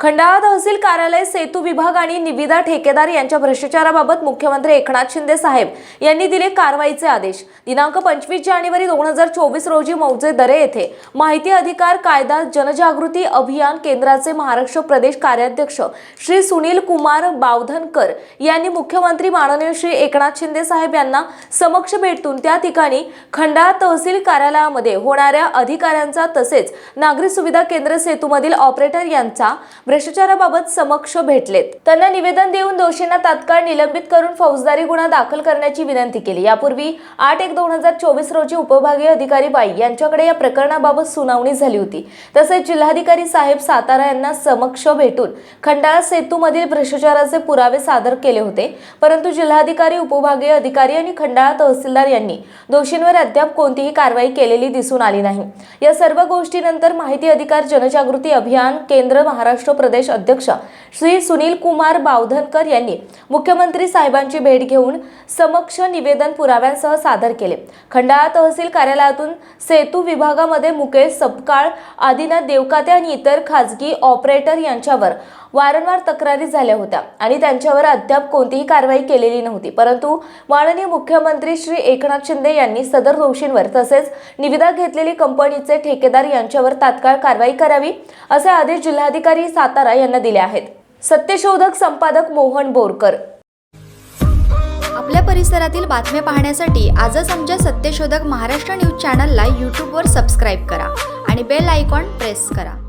खंडाळा तहसील कार्यालय सेतू विभाग आणि निविदा ठेकेदार यांच्या भ्रष्टाचाराबाबत मुख्यमंत्री एकनाथ शिंदे साहेब यांनी दिले कारवाईचे आदेश. दिनांक पंचवीस जानेवारी दोन हजार चोवीस रोजी मौजे दरे येथे माहिती अधिकार कायदा जनजागृती अभियान केंद्राचे महाराष्ट्र प्रदेश कार्याध्यक्ष श्री सुनील कुमार बावधनकर यांनी मुख्यमंत्री माननीय श्री एकनाथ शिंदे साहेब यांना समक्ष भेटून त्या ठिकाणी खंडाळा तहसील कार्यालयामध्ये होणाऱ्या अधिकाऱ्यांचा तसेच नागरी सुविधा केंद्र सेतूमधील ऑपरेटर यांचा भ्रष्टाचाराबाबत समक्ष भेटलेत. त्यांना निवेदन देऊन दोषींना तात्काळ निलंबित करून फौजदारी गुन्हा दाखल करण्याची विनंती केली. यापूर्वी आठ एक दोन हजार चोवीस रोजी उपविभागीय अधिकारी बाई यांच्याकडे या प्रकरणाबाबत सुनावणी झाली होती. तसेच जिल्हाधिकारी साहेब सातारा यांना समक्ष भेटून खंडाळा सेतूमधील भ्रष्टाचाराचे पुरावे सादर केले होते. परंतु जिल्हाधिकारी उपविभागीय अधिकारी आणि खंडाळा तहसीलदार यांनी दोषींवर अद्याप कोणतीही कारवाई केलेली दिसून आली नाही. या सर्व गोष्टीनंतर माहिती अधिकार जनजागृती अभियान केंद्र महाराष्ट्र प्रदेश अध्यक्ष श्री सुनील कुमार बावधनकर यांनी मुख्यमंत्री साहेबांची भेट घेऊन समक्ष निवेदन पुराव्यांसह सादर केले. खंडाळा तहसील कार्यालयातून सेतू विभागामध्ये मुकेश सपकाळ आदिनाथ देवकाते आणि इतर खाजगी ऑपरेटर यांच्यावर वारंवार तक्रारी झाल्या होत्या आणि त्यांच्यावर अद्याप कोणतीही कारवाई केलेली नव्हती. परंतु माननीय मुख्यमंत्री श्री एकनाथ शिंदे यांनी सदर दोषींवर तसेच निविदा घेतलेली कंपनीचे ठेकेदार यांच्यावर तात्काळ कारवाई करावी असे आदेश जिल्हाधिकारी सातारा यांना दिले आहेत. सत्यशोधक संपादक मोहन बोरकर. आपल्या परिसरातील बातम्या पाहण्यासाठी आजच आमच्या सत्यशोधक महाराष्ट्र न्यूज चॅनलला यूट्यूबवर सबस्क्राईब करा आणि बेल आयकॉन प्रेस करा.